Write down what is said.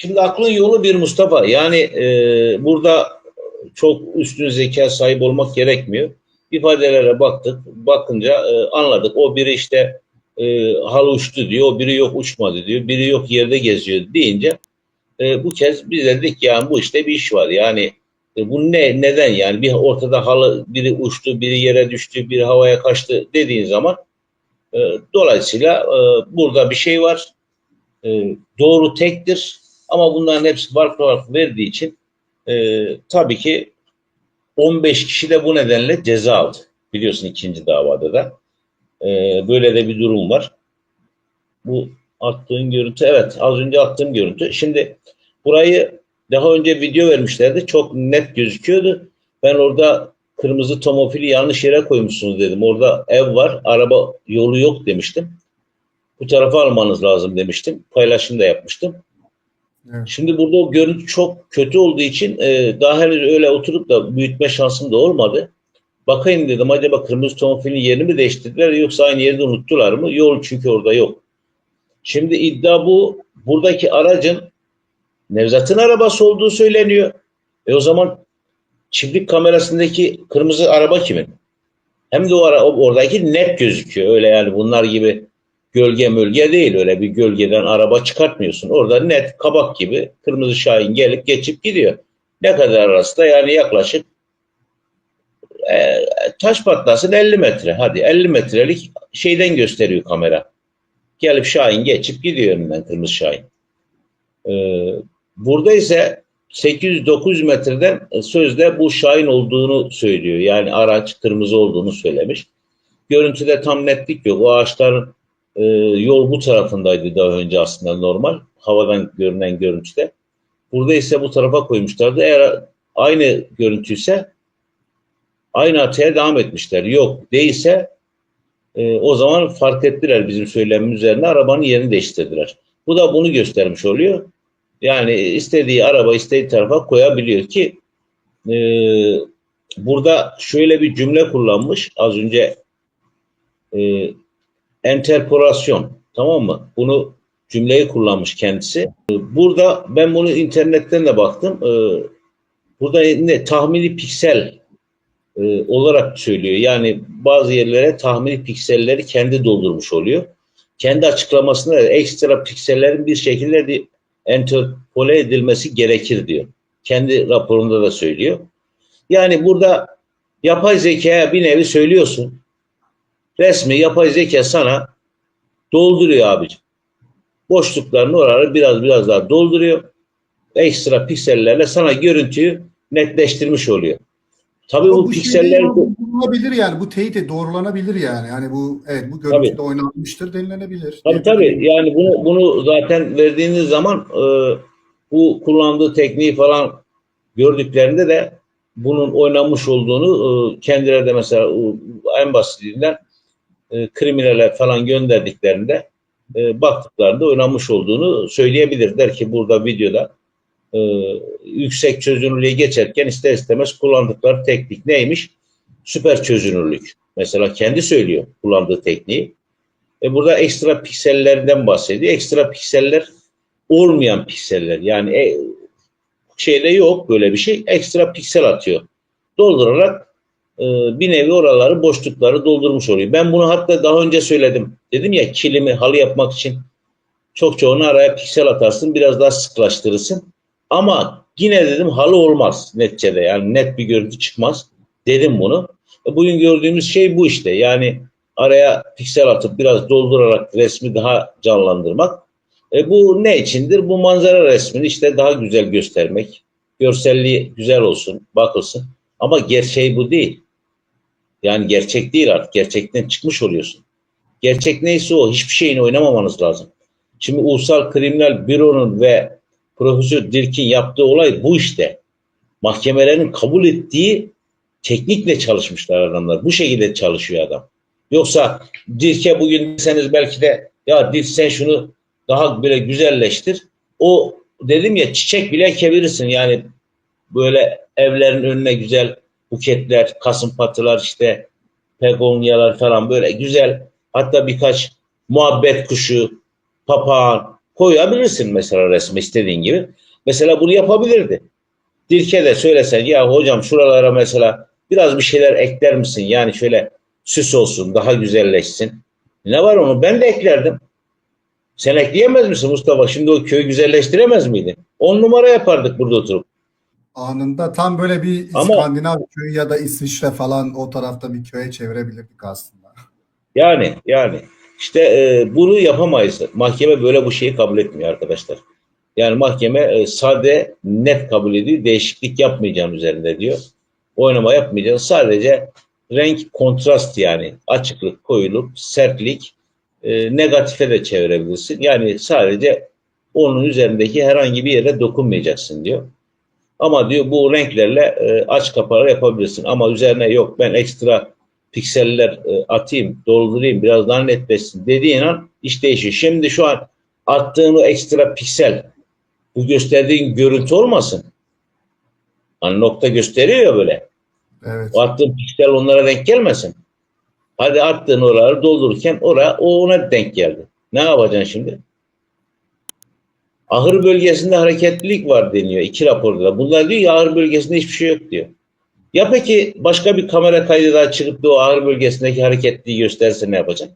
Şimdi aklın yolu bir Mustafa. Yani e, burada çok üstün zeka sahip olmak gerekmiyor. İfadelere baktık. Bakınca e, anladık. O biri işte e, hal uçtu diyor. O biri yok uçmadı diyor. Biri yok yerde geziyor deyince e, bu kez biz dedik yani bu işte bir iş var. Yani e, bu ne neden yani bir ortada halı biri uçtu, biri yere düştü, biri havaya kaçtı dediğin zaman e, dolayısıyla e, burada bir şey var. E, doğru tektir ama bunların hepsi farklı farklı verdiği için e, tabii ki 15 kişi de bu nedenle ceza aldı. Biliyorsun ikinci davada da. E, böyle de bir durum var. Bu attığın görüntü evet az önce attığım görüntü. Şimdi burayı daha önce video vermişlerdi. Çok net gözüküyordu. Ben orada kırmızı tomofili yanlış yere koymuşsunuz dedim. Orada ev var, araba yolu yok demiştim. Bu tarafa almanız lazım demiştim. Paylaşım da yapmıştım. Şimdi burada o görüntü çok kötü olduğu için e, daha henüz öyle oturup da büyütme şansım da olmadı. Bakayım dedim acaba kırmızı tomofilin yerini mi değiştirdiler yoksa aynı yerde unuttular mı? Yol çünkü orada yok. Şimdi iddia bu. Buradaki aracın Nevzat'ın arabası olduğu söyleniyor. E o zaman çiftlik kamerasındaki kırmızı araba kimin? Hem de o ara, oradaki net gözüküyor. Öyle yani bunlar gibi gölge mölge değil. Öyle bir gölgeden araba çıkartmıyorsun. Orada net kabak gibi kırmızı şahin gelip geçip gidiyor. Ne kadar arası da yani yaklaşık e, taş patlasın 50 metre. Hadi 50 metrelik şeyden gösteriyor kamera. Gelip Şahin geçip gidiyor önünden kırmızı Şahin. Ee, burada ise 800-900 metreden sözde bu Şahin olduğunu söylüyor. Yani araç kırmızı olduğunu söylemiş. Görüntüde tam netlik yok. O ağaçların e, yol bu tarafındaydı daha önce aslında normal. Havadan görünen görüntüde. Burada ise bu tarafa koymuşlardı. Eğer aynı görüntüyse aynı hataya devam etmişler. Yok değilse e, o zaman fark ettiler bizim söylemimiz üzerine arabanın yerini değiştirdiler. Bu da bunu göstermiş oluyor. Yani istediği araba istediği tarafa koyabiliyor ki e, burada şöyle bir cümle kullanmış az önce e, enterporasyon tamam mı? Bunu cümleyi kullanmış kendisi. Burada ben bunu internetten de baktım. E, burada ne tahmini piksel e, olarak söylüyor. Yani bazı yerlere tahmini pikselleri kendi doldurmuş oluyor. Kendi açıklamasında da ekstra piksellerin bir şekilde de enterpole edilmesi gerekir diyor. Kendi raporunda da söylüyor. Yani burada yapay zekaya bir nevi söylüyorsun. Resmi yapay zeka sana dolduruyor abicim. Boşluklarını oraları biraz biraz daha dolduruyor. Ekstra piksellerle sana görüntüyü netleştirmiş oluyor. Tabii Ama bu, bu pikseller şey doğrulanabilir yani. Bu teyit doğrulanabilir yani. Yani bu evet bu görüntüde oynanmıştır denilebilir. Tabii tabii. Yani bunu bunu zaten verdiğiniz zaman e, bu kullandığı tekniği falan gördüklerinde de bunun oynanmış olduğunu e, kendileri de mesela e, en basitinden e, kriminale falan gönderdiklerinde e, baktıklarında oynanmış olduğunu söyleyebilir. Der ki burada videoda e, yüksek çözünürlüğe geçerken ister istemez kullandıkları teknik neymiş? Süper çözünürlük. Mesela kendi söylüyor kullandığı tekniği. E burada ekstra piksellerden bahsediyor. Ekstra pikseller olmayan pikseller. Yani e, şeyde yok böyle bir şey. Ekstra piksel atıyor. Doldurarak bir nevi oraları boşlukları doldurmuş oluyor. Ben bunu hatta daha önce söyledim. Dedim ya kilimi halı yapmak için çok çoğunu araya piksel atarsın. Biraz daha sıklaştırırsın. Ama yine dedim halı olmaz neticede. Yani net bir görüntü çıkmaz. Dedim bunu. E, bugün gördüğümüz şey bu işte. Yani araya piksel atıp biraz doldurarak resmi daha canlandırmak. E, bu ne içindir? Bu manzara resmini işte daha güzel göstermek. Görselliği güzel olsun, bakılsın. Ama gerçeği bu değil. Yani gerçek değil artık. Gerçekten çıkmış oluyorsun. Gerçek neyse o. Hiçbir şeyin oynamamanız lazım. Şimdi Ulusal Kriminal Büro'nun ve Profesör Dirk'in yaptığı olay bu işte. Mahkemelerin kabul ettiği teknikle çalışmışlar adamlar. Bu şekilde çalışıyor adam. Yoksa Dirk'e bugün deseniz belki de ya Dirk sen şunu daha böyle güzelleştir. O dedim ya çiçek bile kevirirsin. Yani böyle evlerin önüne güzel buketler, kasım patılar işte pegonyalar falan böyle güzel. Hatta birkaç muhabbet kuşu, papağan koyabilirsin mesela resmi istediğin gibi. Mesela bunu yapabilirdi. Dilke de söylesen ya hocam şuralara mesela biraz bir şeyler ekler misin? Yani şöyle süs olsun, daha güzelleşsin. Ne var onu? Ben de eklerdim. Sen ekleyemez misin Mustafa? Şimdi o köyü güzelleştiremez miydin? On numara yapardık burada oturup. Anında tam böyle bir Ama- İskandinav köyü ya da İsviçre falan o tarafta bir köye çevirebilirdik aslında. Yani yani işte e, bunu yapamayız. Mahkeme böyle bu şeyi kabul etmiyor arkadaşlar. Yani mahkeme e, sade net kabul ediyor. Değişiklik yapmayacağım üzerinde diyor. Oynama yapmayacağım. Sadece renk kontrast yani açıklık, koyuluk, sertlik e, negatife de çevirebilirsin. Yani sadece onun üzerindeki herhangi bir yere dokunmayacaksın diyor. Ama diyor bu renklerle e, aç kapalı yapabilirsin. Ama üzerine yok ben ekstra pikseller e, atayım, doldurayım, biraz daha netleşsin dediğin an iş değişiyor. Şimdi şu an attığın o ekstra piksel bu gösterdiğin görüntü olmasın. Hani nokta gösteriyor ya böyle. Evet. O attığın piksel onlara denk gelmesin. Hadi attığın oraları doldururken oraya o ona denk geldi. Ne yapacaksın şimdi? Ahır bölgesinde hareketlilik var deniyor iki raporda. Bunlar diyor ya ahır bölgesinde hiçbir şey yok diyor. Ya peki başka bir kamera kaydı daha çıkıp da o ahır bölgesindeki hareketliliği gösterse ne yapacak?